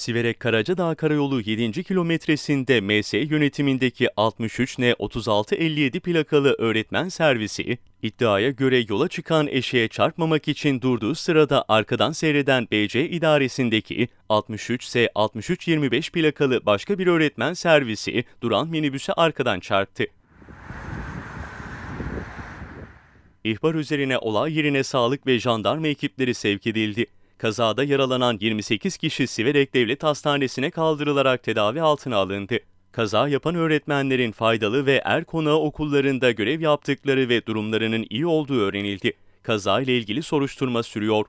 Siverek Karacadağ Karayolu 7. kilometresinde MS yönetimindeki 63N 3657 plakalı öğretmen servisi, iddiaya göre yola çıkan eşeğe çarpmamak için durduğu sırada arkadan seyreden BC idaresindeki 63S 6325 plakalı başka bir öğretmen servisi duran minibüse arkadan çarptı. İhbar üzerine olay yerine sağlık ve jandarma ekipleri sevk edildi. Kazada yaralanan 28 kişi Siverek Devlet Hastanesi'ne kaldırılarak tedavi altına alındı. Kaza yapan öğretmenlerin faydalı ve er konağı okullarında görev yaptıkları ve durumlarının iyi olduğu öğrenildi. Kaza ile ilgili soruşturma sürüyor.